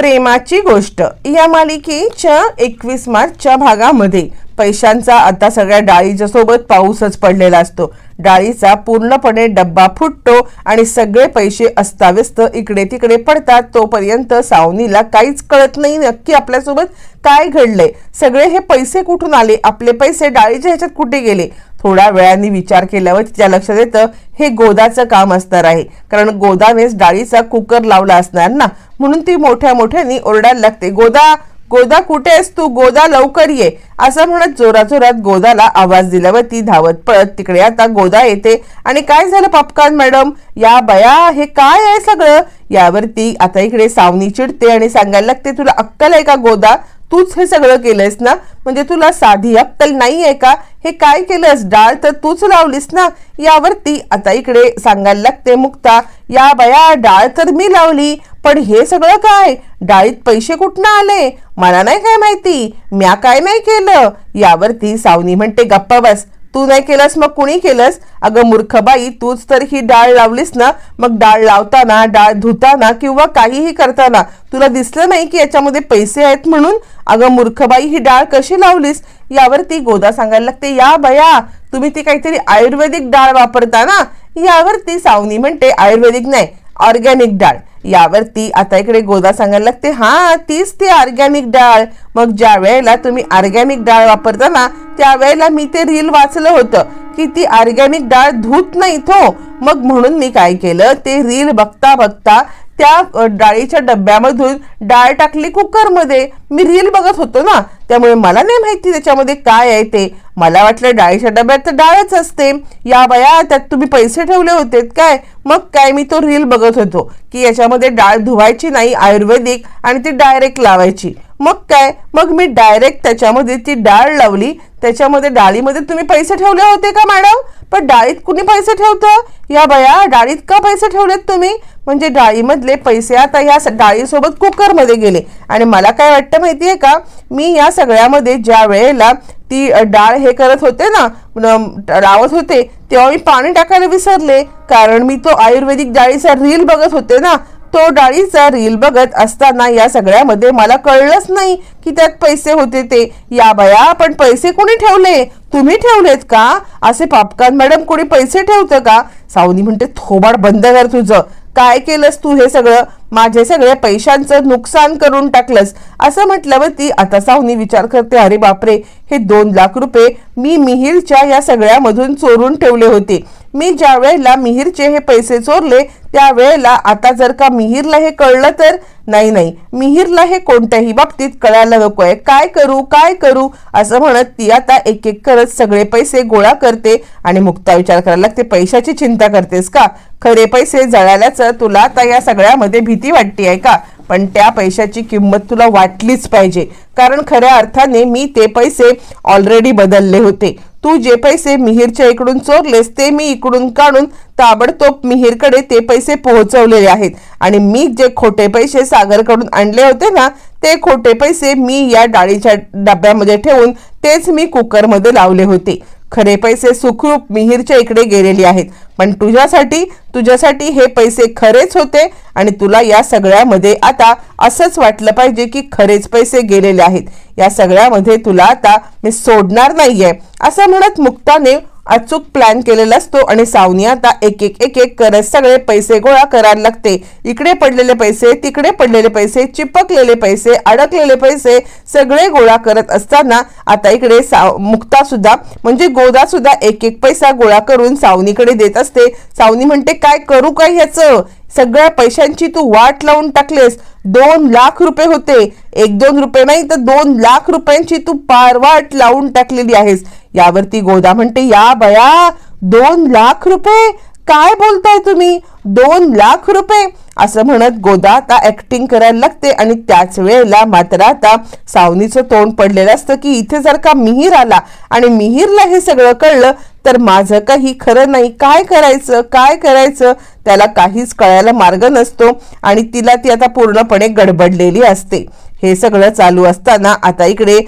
प्रेमाची गोष्ट. या मालिकेच्या एकवीस मार्चच्या भागामध्ये पैशांचा आता सगळ्या डाळीच्या सोबत पाऊसच पडलेला असतो. डाळीचा पूर्णपणे डब्बा फुटतो आणि सगळे पैसे अस्ताव्यस्त इकडे तिकडे पडतात. तोपर्यंत सावनीला काहीच कळत नाही नक्की आपल्यासोबत काय घडलंय. सगळे हे पैसे कुठून आले? आपले पैसे डाळीच्या ह्याच्यात कुठे गेले? थोड्या वेळाने विचार केल्यावर तिच्या लक्षात येतं हे गोदाचं काम असणार आहे. कारण गोदानेच डाळीचा कुकर लावला असणार ना. म्हणून ती मोठ्या मोठ्याने ओरडायला लागते गोदा गोदा कुठे आहेस तू? गोदा लवकर ये. असं म्हणत जोरात जोरात गोदाला आवाज दिल्यावर ती धावत पळत तिकडे आता गोदा येते. आणि काय झालं पपकान मॅडम? या बया हे काय आहे सगळं? यावरती आता इकडे सावनी चिडते आणि सांगायला लागते तुला अक्कल आहे का गोदा? तूच हे सगळं केलंयस ना? म्हणजे तुला साधी अक्कल नाही आहे का? हे काय केलंस डाळ? तर तूच लावलीस ना? यावरती आता इकडे सांगायला लागते मुक्ता. या बया डाळ तर मी लावली. पण हे सगळं काय? डाळीत पैसे कुठनं आले? मला नाही काय माहिती. म्या काय नाही केलं? यावरती सावनी म्हणते गप्पा बस. तू नाही केलंस मग कुणी केलंस? अगं मूर्खबाई तूच तर ही डाळ लावलीस ना मग डाळ लावताना डाळ धुताना किंवा काहीही करताना तुला दिसलं नाही की याच्यामध्ये पैसे आहेत म्हणून? अगं मूर्खबाई ही डाळ कशी लावलीस? यावर ती गोदा सांगायला लागते या बया तुम्ही ती काहीतरी आयुर्वेदिक डाळ वापरता ना? यावरती सावनी म्हणते आयुर्वेदिक नाही ऑर्गॅनिक डाळ. यावरती आता इकडे गोदा सांगायला लागते. हा तीच ती ऑर्गॅनिक डाळ. मग ज्या वेळेला तुम्ही ऑर्गॅनिक डाळ वापरता ना त्यावेळेला मी ते रील वाचलं होतं की ती ऑर्गॅनिक डाळ धूत नाही तो हो. मग म्हणून मी काय केलं ते रील बघता बघता त्या डाळीच्या डब्यामधून डाळ टाकली कुकरमध्ये. मी रील बघत होतो ना त्यामुळे मला नाही माहिती त्याच्यामध्ये काय आहे ते. मला वाटलं डाळीच्या डब्यात तर डाळच असते. या बया त्यात तुम्ही पैसे ठेवले होते काय? मग काय मी तो रील बघत होतो की याच्यामध्ये डाळ धुवायची नाही आयुर्वेदिक आणि ती डायरेक्ट लावायची. मग काय? मग मी डायरेक्ट त्याच्यामध्ये ती डाळ लावली. त्याच्यामध्ये डाळीमध्ये तुम्ही पैसे ठेवले होते का मॅडम? पण डाळीत कुणी पैसे ठेवतं? या बया डाळीत का पैसे ठेवलेत तुम्ही? म्हणजे डाळीमधले पैसे आता या डाळीसोबत कुकरमध्ये गेले. आणि मला काय वाटतं माहिती आहे का? मी या सगळ्यामध्ये ज्या वेळेला ती डाळ हे करत होते ना लावत होते तेव्हा मी पाणी टाकायला विसरले. कारण मी तो आयुर्वेदिक डाळीचा रील बघत होते ना तो डाळीचा रील बघत असताना या सगळ्यामध्ये मला कळलंच नाही की त्यात पैसे होते ते. या बया पण पैसे कोणी ठेवले? तुम्ही ठेवलेत का? असे पापकान मॅडम कोणी पैसे ठेवतं का? सावनी म्हणते थोबाड बंद कर तुझं. काय केलंस तू हे सगळं? माझे सगळे पैशांचं नुकसान करून टाकलंस. असं म्हटल्यावर ती आता साहुनी विचार करते अरे बापरे हे दोन लाख रुपये मी मिहिरच्या या सगळ्यामधून चोरून ठेवले होते. मी ज्या वेळेला मिहिरचे हे पैसे चोरले त्या वेळेला आता जर का मिहिरला हे कळलं तर? नाही नाही. मिहिरला हे कोणत्याही बाबतीत कळायला नकोय. काय करू काय करू? असं म्हणत ती आता एक एक करत सगळे पैसे गोळा करते आणि मुक्ता विचार करायला लागते पैशाची चिंता करतेस का? खरे पैसे जळाल्याचं तुला आता या सगळ्यामध्ये भीती वाटते आहे का? पण त्या पैशाची किंमत तुला वाटलीच पाहिजे. कारण खऱ्या अर्थाने मी ते पैसे ऑलरेडी बदलले होते. तू जे पैसे मिहिरच्या इकडून चोरलेस ते मी इकडून काढून ताबडतोब मिहिरकडे ते पैसे पोहोचवलेले आहेत. आणि मी जे खोटे पैसे सागरकडून आणले होते ना ते खोटे पैसे मी या डाळीच्या डब्यामध्ये ठेवून तेच मी कुकरमध्ये लावले होते. खरे पैसे सुखरूप मिहिरच्या इकडे गेलेले आहेत. पण तुझ्यासाठी तुझ्यासाठी हे पैसे खरेच होते आणि तुला या सगळ्यामध्ये आता असंच वाटलं पाहिजे की खरेच पैसे गेलेले आहेत. या सगळ्यामध्ये तुला आता मी सोडणार नाहीये असं म्हणत मुक्ताने अचूक प्लॅन केलेला असतो आणि सावनी आता एक एक एक एक करत सगळे पैसे गोळा करायला लागते. इकडे पडलेले पैसे तिकडे पडलेले पैसे चिपकलेले पैसे अडकलेले पैसे सगळे गोळा करत असताना आता इकडे साव मुक्ता सुद्धा म्हणजे गोदा सुद्धा एक एक पैसा गोळा करून सावनीकडे देत असते. सावनी म्हणते काय करू काय ह्याचं? सगळ्या पैशांची तू वाट लावून टाकलेस. दोन लाख रुपये होते. एक दोन रुपये नाही तर दोन लाख रुपयांची तू पारवाट लावून टाकलेली आहेस. यावरती गोदा म्हणते या बया दोन लाख रुपये. काय बोलताय तुम्ही? दोन लाख रुपये. असं म्हणत गोदा आता ऍक्टिंग करायला लागते आणि त्याच वेळेला मात्र आता सावनीचं तोंड पडलेलं असतं की इथे जर का मिहीर आला आणि मिहीरला हे सगळं कळलं तर माझं काही खरं नाही. काय करायचं? काय करायचं? त्याला काहीच कळायला मार्ग नसतो आणि तिला ती आता पूर्णपणे गडबडलेली असते. हे सगळं चालू असताना आता इकडे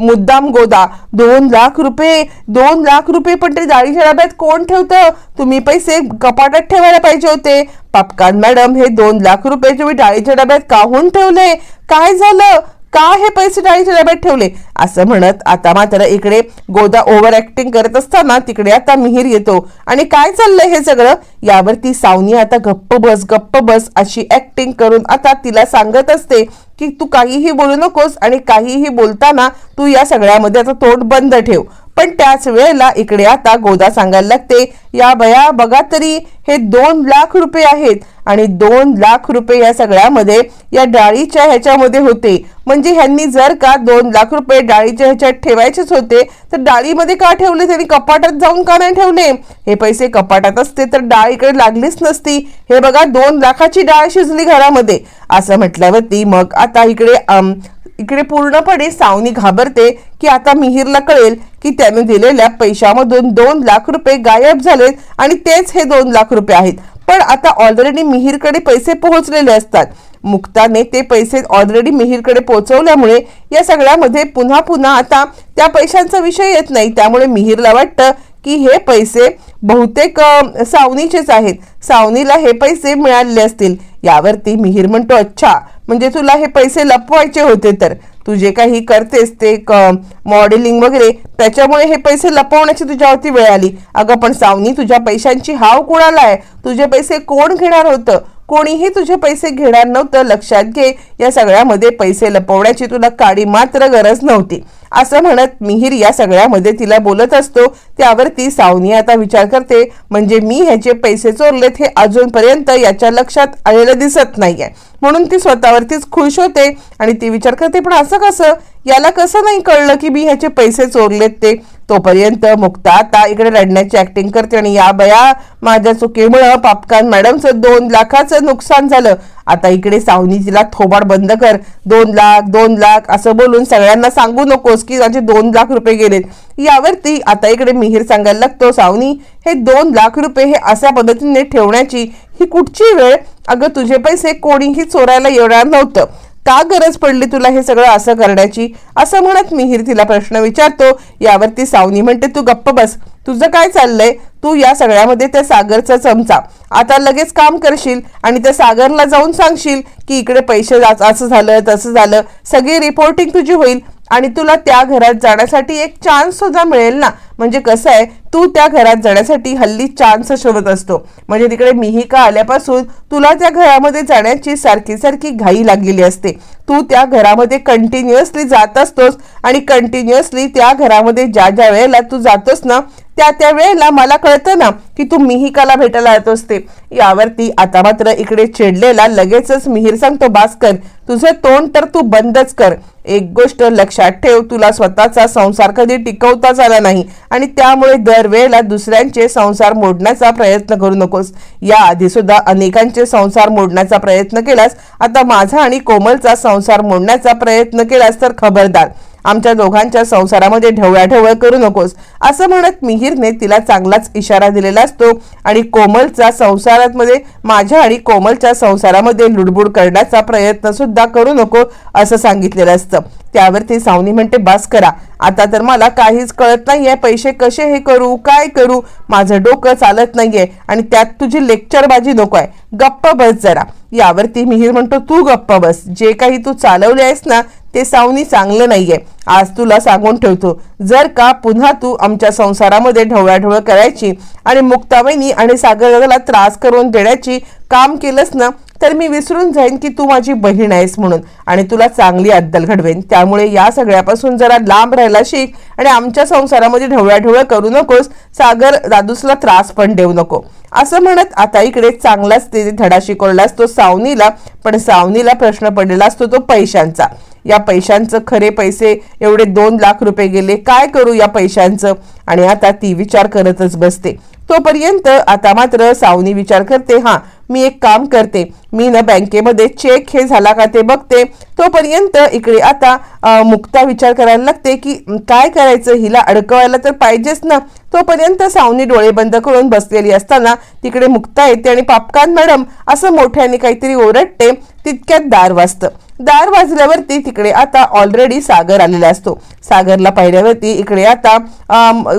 मुद्दाम गोदा दोन लाख रुपये दोन लाख रुपये पण ते डाळीच्या डब्यात कोण ठेवतं? तुम्ही पैसे कपाटात ठेवायला पाहिजे होते. पापकान मॅडम हे दोन लाख रुपये तुम्ही डाळीच्या डब्यात काहून ठेवले? काय झालं? का हे पैसे डाळीच्या डब्यात ठेवले? असं म्हणत आता मात्र इकडे गोदा ओव्हर ऍक्टिंग करत असताना तिकडे आता मिहीर येतो. आणि काय चाललंय हे सगळं? यावरती सावनी आता गप्प बस गप्प बस अशी ऍक्टिंग करून आता तिला सांगत असते की तू काहीही बोलू नकोस आणि काहीही बोलताना तू या सगळ्यामध्ये आता तोंड बंद ठेव. पण त्याच वेळेला इकडे आता गोदा सांगायला लागते. या बया बघा तरी हे दोन लाख रुपये आहेत. आणि दोन लाख रुपये या सगळ्यामध्ये या डाळीच्या ह्याच्यामध्ये होते. म्हणजे ह्यांनी जर का दोन लाख रुपये डाळीच्या ह्याच्यात ठेवायचेच होते तर डाळीमध्ये का ठेवले? त्यांनी कपाटात जाऊन का नाही ठेवले? हे पैसे कपाटात असते तर डाळ इकडे लागलीच नसती. हे बघा दोन लाखाची डाळ शिजली घरामध्ये. असं म्हटल्यावरती मग आता इकडे इकडे पूर्णपणे सावनी घाबरते की आता मिहीरला कळेल की त्याने दिलेल्या पैशामधून दोन लाख रुपये गायब झालेत आणि तेच हे दोन लाख रुपये आहेत. पण आता ऑलरेडी मिहीरकडे पैसे पोहोचलेले असतात. मुक्ताने ते पैसे ऑलरेडी मिहीरकडे पोहोचवल्यामुळे या सगळ्यामध्ये पुन्हा पुन्हा आता त्या पैशांचा विषय येत नाही. त्यामुळे मिहीरला वाटतं की हे पैसे बहुतेक सावनीचेच आहेत. सावनीला हे पैसे मिळालेले असतील. यावरती मिहीर म्हणतो अच्छा म्हणजे तुला हे पैसे लपवायचे होते तर. तू जे काही करतेस ते क मॉडेलिंग वगैरे त्याच्यामुळे हे पैसे लपवण्याची तुझ्यावरती वेळ आली. अगं पण सावनी तुझ्या पैशांची हाव कोणाला आहे? तुझे पैसे कोण घेणार होतं? कोणीही तुझे पैसे घेणार नव्हतं. लक्षात घे या सगळ्यामध्ये पैसे लपवण्याची तुला काडी मात्र गरज नव्हती. असं म्हणत मिहीर या सगळ्यामध्ये तिला बोलत असतो. त्यावरती सावनी आता विचार करते. म्हणजे मी ह्याचे पैसे चोरलेत हे अजूनपर्यंत याच्या लक्षात आलेलं दिसत नाहीये. म्हणून ती स्वतःवरतीच खुश होते आणि ती विचार करते पण असं कसं? याला कसं नाही कळलं की मी ह्याचे पैसे चोरलेत ते? तोपर्यंत मुक्ता आता इकडे रडण्याची ऍक्टिंग करते आणि या बया माझ्या चुकीमुळं पापकान मॅडमचं दोन लाखाचं नुकसान झालं. आता इकडे सावनी तिला थोबाड बंद कर. दोन लाख दोन लाख असं बोलून सगळ्यांना सांगू नकोस. की माझे दोन लाख रुपये गेलेत. यावरती आता इकडे मिहीर सांगायला लागतो सावनी हे दोन लाख रुपये हे अशा पद्धतीने ठेवण्याची ही कुठची वेळ? अगं तुझे पैसे कोणीही चोरायला येणार नव्हतं. का गरज पडली तुला हे सगळं असं करण्याची? असं म्हणत मिहीर तिला प्रश्न विचारतो. यावरती सावनी म्हणते तू गप्प बस. तुझं काय चाललंय? तू या सगळ्यामध्ये त्या सागरचा चमचा. आता लगेच काम करशील आणि त्या सागरला जाऊन सांगशील की इकडे पैसे जा- असं झालं तसं झालं. सगळी रिपोर्टिंग तुझी होईल. आणि तुला त्या घरात जाण्यासाठी एक चान्स सुद्धा मिळेल ना. म्हणजे कसं आहे तू त्या घरात जाण्यासाठी हल्ली चान्स शोधत असतो. म्हणजे तिकडे मिहिका आल्यापासून तुला त्या घरामध्ये जाण्याची सारखी सारखी घाई लागलेली असते. तू त्या घरामध्ये कंटिन्युअसली जात असतोस आणि कंटिन्युअसली त्या घरामध्ये ज्या ज्या वेळेला तू जातोस ना त्या त्या वेळेला मला कळतं ना की तू मिहिकाला भेटायला येत असते. यावरती आता मात्र इकडे चिडलेला लगेचच मिहीर सांगतो भास्कर तुझं तोंड तर तू बंदच कर. एक गोष्ट लक्षात ठेव तुला स्वतःचा संसार कधी टिकवताच आला नाही आणि त्यामुळे दरवेळेला दुसऱ्यांचे संसार मोडण्याचा प्रयत्न करू नकोस. या आधी सुद्धा अनेकांचे संसार मोडण्याचा प्रयत्न केलास. आता माझा आणि कोमलचा संसार मोडण्याचा प्रयत्न केलास तर खबरदार. आमच्या दोघांच्या संसारामध्ये ढवळाढवळ करू नकोस. असं म्हणत मिहीरने तिला चांगलाच इशारा दिलेला असतो आणि कोमलचा संसारामध्ये माझ्या आणि कोमलच्या संसारामध्ये लुडबुड करण्याचा प्रयत्न सुद्धा करू नको असं सांगितलेलं असतं. त्यावरती सावनी म्हणते बास करा. आता तर मला काहीच कळत नाहीये पैसे कसे हे करू काय करू? माझं डोकं चालत नाहीये आणि त्यात तुझी लेक्चरबाजी नको आहे. गप्प बस जरा. यावरती मिहीर म्हणतो तू गप्प बस. जे काही तू चालवले आहेस ना ते सावनी चांगलं नाहीये. आज तुला सांगून ठेवतो. जर का पुन्हा तू आमच्या संसारामध्ये ढवळाढवळ करायची आणि मुक्ताबाईनी आणि सागरला त्रास करून देण्याची काम केलंस ना तर मी विसरून जाईन की तू माझी बहीण आहेस म्हणून आणि तुला चांगली अद्दल घडवेन. त्यामुळे या सगळ्यापासून जरा लांब राहायला शिक आणि आमच्या संसारामध्ये ढवळाढवळ करू नकोस. सागर दादूसला त्रास पण देऊ नको. असं म्हणत आता इकडे चांगलाच ते धडा शिकवला असतो सावनीला पण सावनीला प्रश्न पडलेला असतो तो पैशांचा. या पैशांचं खरे पैसे एवढे दोन लाख रुपये गेले काय करू या पैशांचं? आणि आता ती विचार करतच बसते. तोपर्यंत आता मात्र सावनी विचार करते हा मी एक काम करते. मी ना बँकेमध्ये चेक हे झाला का ते बघते. तोपर्यंत इकडे आता मुक्ता विचार करायला लागते की काय करायचं? हिला अडकवायला तर पाहिजेच ना. तोपर्यंत सावनी डोळे बंद करून बसलेली असताना तिकडे मुक्ता येते आणि पापकान मॅडम असं मोठ्याने काहीतरी ओरडते तितक्यात दार वाजतं. दार वाजल्यावरती तिकडे आता ऑलरेडी सागर आलेला असतो. सागरला पाहिल्यावरती इकडे आता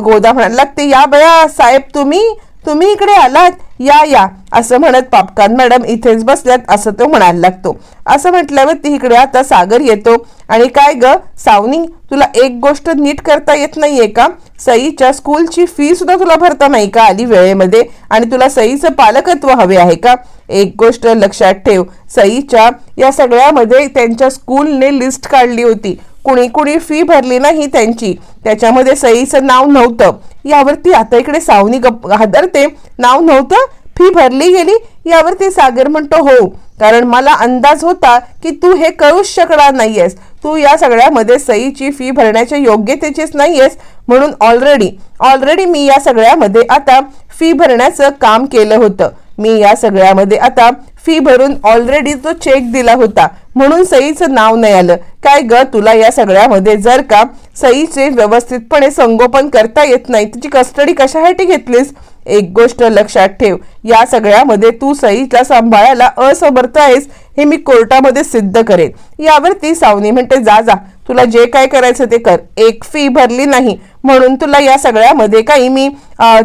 गोदा म्हणायला लागते या बया साहेब तुम्ही? तुम्ही इकडे आलात या या. असं म्हणत पापकान मॅडम इथेच बसल्यात असं तो म्हणायला लागतो. असं म्हटल्यावरती इकडे आता सागर येतो. आणि काय ग सावनी तुला एक गोष्ट नीट करता येत नाहीये का? सईच्या स्कूलची फी सुद्धा तुला भरता नाही का आली वेळेमध्ये? आणि तुला सईचं पालकत्व हवे आहे का? एक गोष्ट लक्षात ठेव सईच्या या सगळ्यामध्ये त्यांच्या स्कूलने लिस्ट काढली होती. कुणी कुणी फी भरली नाही त्यांची. त्याच्यामध्ये सईचं नाव नव्हतं. यावरती आता इकडे सावनी गप हादरते. नाव नव्हतं फी भरली गेली यावरती सागर म्हणतो हो. कारण मला अंदाज होता की तू हे करूच शकणार नाहीयेस. तू या सगळ्यामध्ये सईची फी भरण्याच्या योग्यतेचीच नाहीयेस. म्हणून ऑलरेडी ऑलरेडी मी या सगळ्यामध्ये आता फी भरण्याचं काम केलं होतं. मी या सगळ्यामध्ये आता फी भरून ऑलरेडी तो चेक दिला होता. म्हणून सईचं नाव नाही आलं. काय ग तुला या सगळ्यामध्ये जर का सईचे व्यवस्थितपणे संगोपन करता येत नाही तिची कस्टडी कशासाठी घेतलीस? एक गोष्ट लक्षात ठेव या सगळ्यामध्ये तू सईला सांभाळायला असमर्थ आहेस हे मी कोर्टामध्ये सिद्ध करेन. यावरती सावनी म्हणते जा जा तुला जे काय करायचं ते कर. एक फी भरली नाही म्हणून तुला या सगळ्यामध्ये काही मी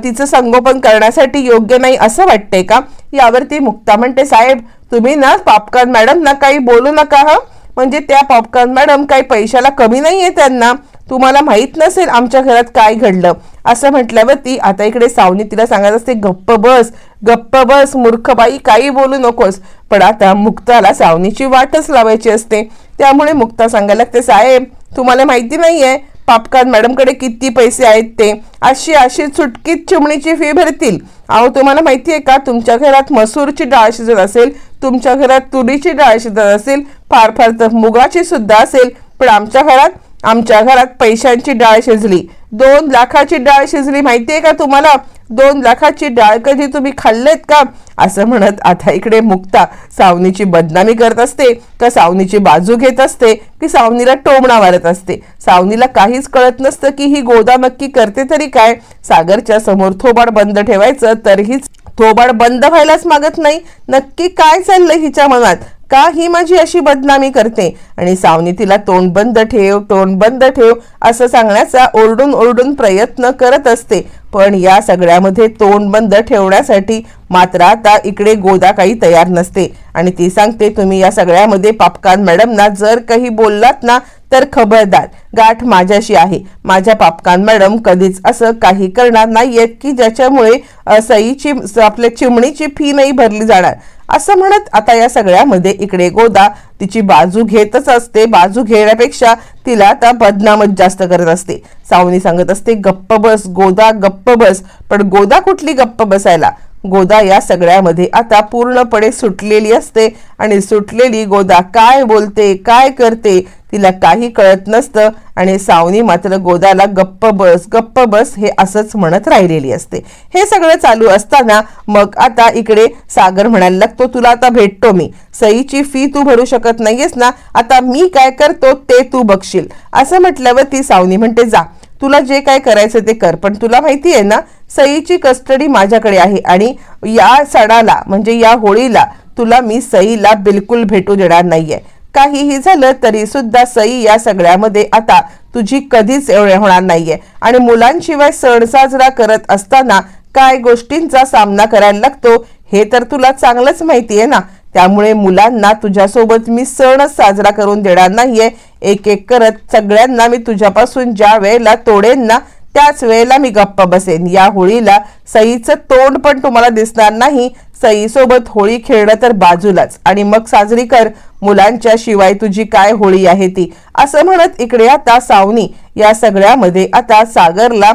तिचं संगोपन करण्यासाठी योग्य नाही असं वाटतंय का? यावरती मुक्ता म्हणते साहेब तुम्ही ना पॉपकॉर्न मॅडम ना काही बोलू नका हा. म्हणजे त्या पॉपकॉर्न मॅडम काही पैशाला कमी नाही आहे त्यांना. तुम्हाला माहीत नसेल आमच्या घरात काय घडलं. असं म्हटल्यावरती आता इकडे सावनी तिला सांगत असते गप्प बस गप्प बस मूर्खबाई काही बोलू नकोस. पण आता मुक्ताला सावनीची वाटच लावायची असते. त्यामुळे मुक्ता सांगायला लागते साहेब तुम्हाला माहिती नाही आहे पापकान मॅडमकडे किती पैसे आहेत ते? अशी अशी चुटकीत चिमणीची फी भरतील. अहो तुम्हाला माहिती आहे का तुमच्या घरात मसूरची डाळ शिजत असेल तुमच्या घरात तुरीची डाळ शिजत असेल फार फार तर मुगाची सुद्धा असेल पण आमच्या घरात आमच्या घरात पैशांची डाळ शिजली. दोन लाखाची डाळ शिजली माहितीये का तुम्हाला? दोन लाखाची डाळ कधी तुम्ही खाल्लेत का? असं म्हणत आता इकडे मुक्ता सावनीची बदनामी करत असते का सावनीची बाजू घेत असते की सावनीला टोमणा मारत असते. सावनीला काहीच कळत नसतं की ही गोदा नक्की करते तरी काय? सागरच्या समोर थोबाड बंद ठेवायचं तरीहीच थोबाड बंद व्हायलाच मागत नाही. नक्की काय चाललंय हिच्या मनात? का ही माझी अशी बदनामी करते? आणि सावनी तिला तोंड बंद ठेव तोंड बंद ठेव असं सांगण्याचा ओरडून ओरडून प्रयत्न करत असते. पण या सगळ्यामध्ये तोंड बंद ठेवण्यासाठी मात्र आता इकडे गोदा काही तयार नसते. आणि ती सांगते तुम्ही या सगळ्यामध्ये पापकान मॅडमना जर काही बोललात ना तर खबरदार. गाठ माझ्याशी आहे. माझ्या पापकान मॅडम कधीच असं काही करणार नाहीयेत की ज्याच्यामुळे सईची आपल्या चिमणीची फी नाही भरली जाणार. असं म्हणत आता या सगळ्यामध्ये इकडे गोदा तिची बाजू घेतच असते. बाजू घेण्यापेक्षा तिला आता बदनामच जास्त करत असते. सावनी सांगत असते गप्प बस गोदा गप्प बस. पण गोदा कुठली गप्प बसायला? गोदा या सगळ्यामध्ये आता पूर्णपणे सुटलेली असते. आणि सुटलेली गोदा काय बोलते काय करते तिला काही कळत नसतं. आणि सावनी मात्र गोदाला गप्प बस गप्प बस हे असंच म्हणत राहिलेली असते. हे सगळं चालू असताना मग आता इकडे सागर म्हणायला लागतो तुला आता भेटतो मी. सईची फी तू भरू शकत नाहीयेस ना. आता मी काय करतो ते तू बघशील. असं म्हटल्यावर ती सावनी म्हणते जा. तुला जे काय करायचं ते कर पण तुला माहिती आहे ना सईची कस्टडी माझ्याकडे आहे आणि या सणाला म्हणजे या होळीला तुला मी सईला बिलकुल भेटू देणार नाहीये. काहीही झालं तरी सुद्धा सई या सगळ्यामध्ये आता तुझी कधीच एवढे होणार नाहीये. आणि मुलांशिवाय सण साजरा करत असताना काय गोष्टींचा सामना करायला लागतो हे तर तुला चांगलंच माहिती आहे ना. त्यामुळे मुलांना तुझ्यासोबत मी सणच साजरा करून देणार नाहीये. एक एक करत सगळ्यांना मी तुझ्यापासून ज्या वेळेला तोडेन ना त्याच वेळेला मी गप्प बसेन. या होळीला सईचं तोंड पण तुम्हाला दिसणार नाही. सईसोबत होळी खेळणं तर बाजूलाच. आणि मग साजरी कर मुलांच्या शिवाय तुझी काय होळी आहे ती? असं म्हणत इकडे आता सावनी या सगळ्यामध्ये आता सागरला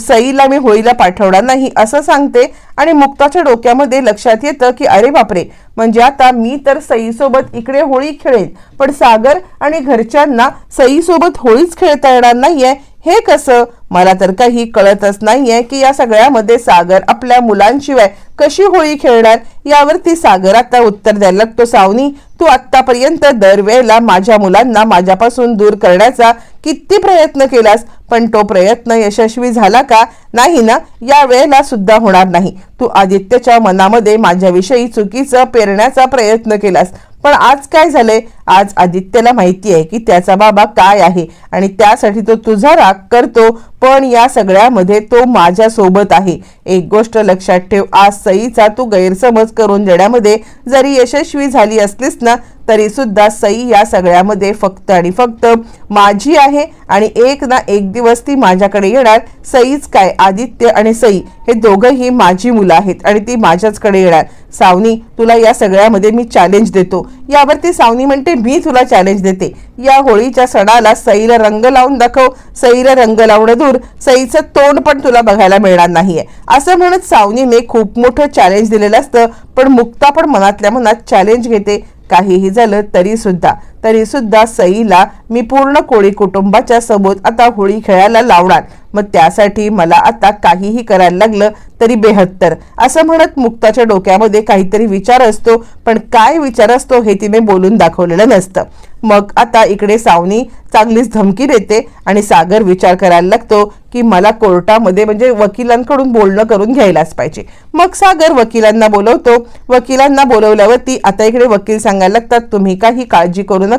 सईला मी होळीला पाठवणार नाही असं सांगते. आणि मुक्ताच्या डोक्यामध्ये लक्षात येतं की अरे बापरे! म्हणजे आता मी तर सईसोबत इकडे होळी खेळेन. पण सागर आणि घरच्यांना सईसोबत होळीच खेळता येणार नाहीये. हे कसं? मला तर काही कळतच नाहीये की या सगळ्यामध्ये सागर आपल्या मुलांशिवाय कशी होळी खेळणार यावरती सागर आता उत्तर द्यायला लागतो. सावनी तू आत्तापर्यंत दरवेळेला माझ्या मुलांना माझ्यापासून दूर करण्याचा किती प्रयत्न केलास पण तो प्रयत्न यशस्वी झाला का? नाही ना या वेळेला सुद्धा होणार नाही. तू आदित्यच्या मनामध्ये माझ्याविषयी चुकीचं पेरण्याचा प्रयत्न केलास. पण आज काय झालंय? आज आदित्यला माहिती आहे की त्याचा बाबा काय आहे आणि त्यासाठी तो तुझा राग करतो पण या सगळ्यामध्ये तो माझ्या सोबत आहे. एक गोष्ट लक्षात ठेव आज सईचा तू गैरसमज करून देण्यामध्ये जरी यशस्वी झाली असलीस ना तरी सुद्धा सई या सगळ्यामध्ये फक्त आणि फक्त माझी आहे आणि एक ना एक दिवस ती माझ्याकडे येणार. सईच काय? आदित्य आणि सई हे दोघंही माझी मुलं आहेत आणि ती माझ्याचकडे येणार. सावनी तुला या सगळ्यामध्ये मी चॅलेंज देतो. यावरती सावनी म्हणते मी तुला चॅलेंज देते. या होळीच्या सणाला सईला रंग लावून दाखव. सईला रंग लावणं दूर. सईचं तोंड पण तुला बघायला मिळणार नाहीये. असं म्हणत सावनीने खूप मोठं चॅलेंज दिलेलं असतं. पण मुक्ता पण मनातल्या मनात चॅलेंज घेते. काहीही झालं तरी सुद्धा तरी सुद्धा सईला मी पूर्ण कोळी कुटुंबाच्या समोर आता होळी खेळायला लावणार. मग त्यासाठी मला आता काहीही करायला लागलं तरी बेहत्तर. असं म्हणत मुक्ताच्या डोक्यामध्ये काहीतरी विचार असतो पण काय विचार असतो हे तिने बोलून दाखवलेलं नसतं. मग आता इकडे सावनी चांगलीच धमकी देते आणि सागर विचार करायला लागतो की मला कोर्टामध्ये म्हणजे वकिलांकडून बोलणं करून घ्यायलाच पाहिजे. मग सागर वकिलांना बोलवतो. वकिलांना बोलवल्यावरती आता इकडे वकील सांगायला लागतात तुम्ही काही काळजी करू नका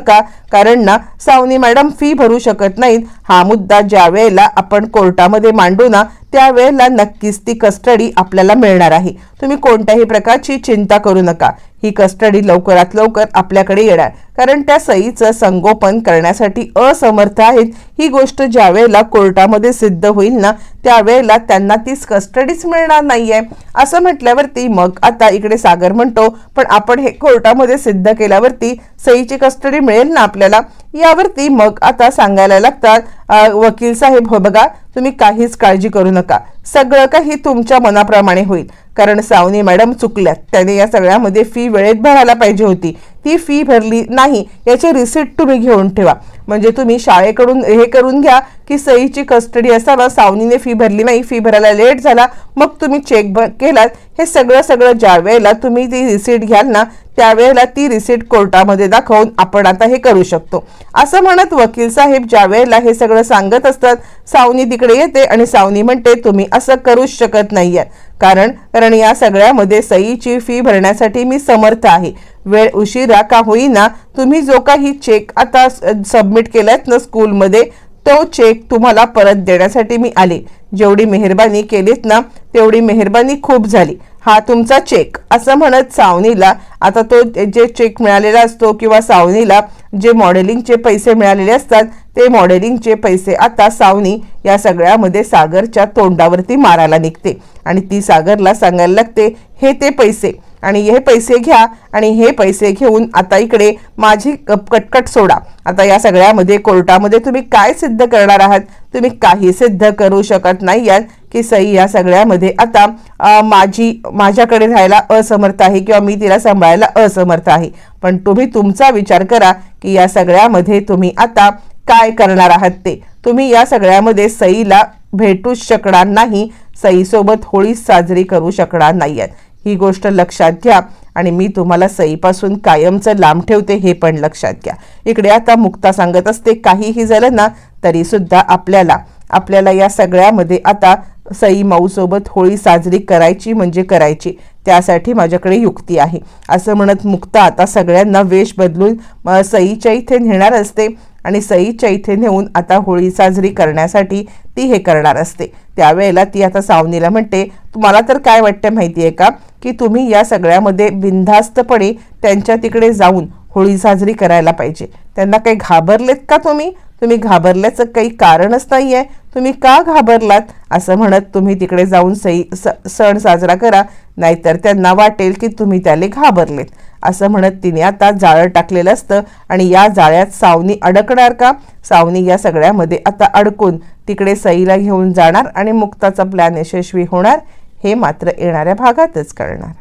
कारण ना सावनी मॅडम फी भरू शकत नाहीत. हा मुद्दा ज्या वेळेला आपण कोर्टामध्ये मांडू ना त्यावेळेला नक्कीच ती कस्टडी आपल्याला मिळणार आहे. तुम्ही कोणत्याही प्रकारची चिंता करू नका. ही कस्टडी लवकरात लवकर आपल्याकडे येणार. कारण त्या सईचं संगोपन करण्यासाठी असमर्थ आहेत. ही गोष्ट ज्या वेळेला कोर्टामध्ये सिद्ध होईल ना त्यावेळेला त्यांना तीच कस्टडीच मिळणार नाहीये. असं म्हटल्यावरती मग आता इकडे सागर म्हणतो पण आपण हे कोर्टामध्ये सिद्ध केल्यावरती सईची कस्टडी मिळेल ना आपल्याला? यावरती मग आता सांगायला लागतात वकील साहेब हो बघा तुम्ही काहीच काळजी करू नका. सगळं काही तुमच्या मनाप्रमाणे होईल. कारण सावनी मॅडम चुकल्यात. त्याने या सगळ्यामध्ये फी वेळेत भरायला पाहिजे होती. ती फी भरली नाही याची रिसिट तुम्ही घेऊन ठेवा. म्हणजे तुम्ही शाळेकडून हे करून घ्या की सईची कस्टडी असताना सावनीने फी भरली नाही फी भरायला लेट झाला मग तुम्ही चेक ब केलात. हे सगळं सगळं ज्या वेळेला तुम्ही ती रिसीट घ्याल ना त्यावेळेला ती रिसीट कोर्टामध्ये दाखवून आपण आता हे करू शकतो. असं म्हणत वकील साहेब ज्या वेळेला हे सगळं सांगत असतात सावनी तिकडे येते आणि सावनी म्हणते तुम्ही असं करूच शकत नाहीये. कारण कारण या सगळ्यामध्ये सईची फी भरण्यासाठी मी समर्थ आहे. वेळ उशिरा का होईना तुम्ही जो काही चेक आता सबमिट केलात ना स्कूलमध्ये तो चेक तुम्हाला परत देण्यासाठी मी आले. जेवढी मेहरबानी केलीत ना तेवढी मेहरबानी खूप झाली. हा तुमचा चेक असं म्हणत सावनीला आता तो जे चेक मिळालेला असतो किंवा सावनीला जे मॉडेलिंगचे पैसे मिळालेले असतात ते मॉडेलिंगचे पैसे आता सावनी या सगळ्यामध्ये सागरच्या तोंडावरती मारायला निघते. आणि ती सागरला सांगायला लागते हे ते पैसे. आणि हे पैसे घ्या. आणि हे पैसे घेऊन आता इकडे माझी कप- कटकट सोडा. आता या सगळ्यामध्ये कोर्टामध्ये तुम्ही काय सिद्ध करणार आहात? तुम्ही काही सिद्ध करू शकत नाही आहात की सई या सगळ्यामध्ये आता माझी माझ्याकडे राहायला असमर्थ आहे किंवा मी तिला सांभाळायला असमर्थ आहे. पण तुम्ही तुमचा विचार करा की या सगळ्यामध्ये तुम्ही आता काय करणार आहात ते? तुम्ही या सगळ्यामध्ये सईला भेटूच शकणार नाही. सईसोबत होळी साजरी करू शकणार नाही आहेत ही गोष्ट लक्षात घ्या आणि मी तुम्हाला सईपासून कायमचं लांब ठेवते हे पण लक्षात घ्या. इकडे आता मुक्ता सांगत असते काहीही झालं ना तरीसुद्धा आपल्याला आपल्याला या सगळ्यामध्ये आता सई माऊसोबत होळी साजरी करायची म्हणजे करायची. त्यासाठी माझ्याकडे युक्ती आहे. असं म्हणत मुक्ता आता सगळ्यांना वेश बदलून सईच्या इथे नेणार असते. आणि सईच्या इथे नेऊन आता होळी साजरी करण्यासाठी ती हे करणार असते. त्यावेळेला ती आता सावनीला म्हणते तुम्हाला तर काय वाटतं माहिती आहे का की तुम्ही या सगळ्यामध्ये बिनधास्तपणे त्यांच्या तिकडे जाऊन होळी साजरी करायला पाहिजे? त्यांना काही घाबरलेत का तुम्ही? तुम्ही घाबरल्याचं काही कारणच नाही आहे तुम्ही का घाबरलात? असं म्हणत तुम्ही तिकडे जाऊन सई स सण साजरा करा नाहीतर त्यांना वाटेल की तुम्ही त्याला घाबरलेत. असं म्हणत तिने आता जाळं टाकलेलं असतं आणि या जाळ्यात सावनी अडकणार का? सावनी या सगळ्यामध्ये आता अडकून तिकडे सईला घेऊन जाणार आणि मुक्ताचा प्लॅन यशस्वी होणार हे मात्र येणाऱ्या भागातच कळणार.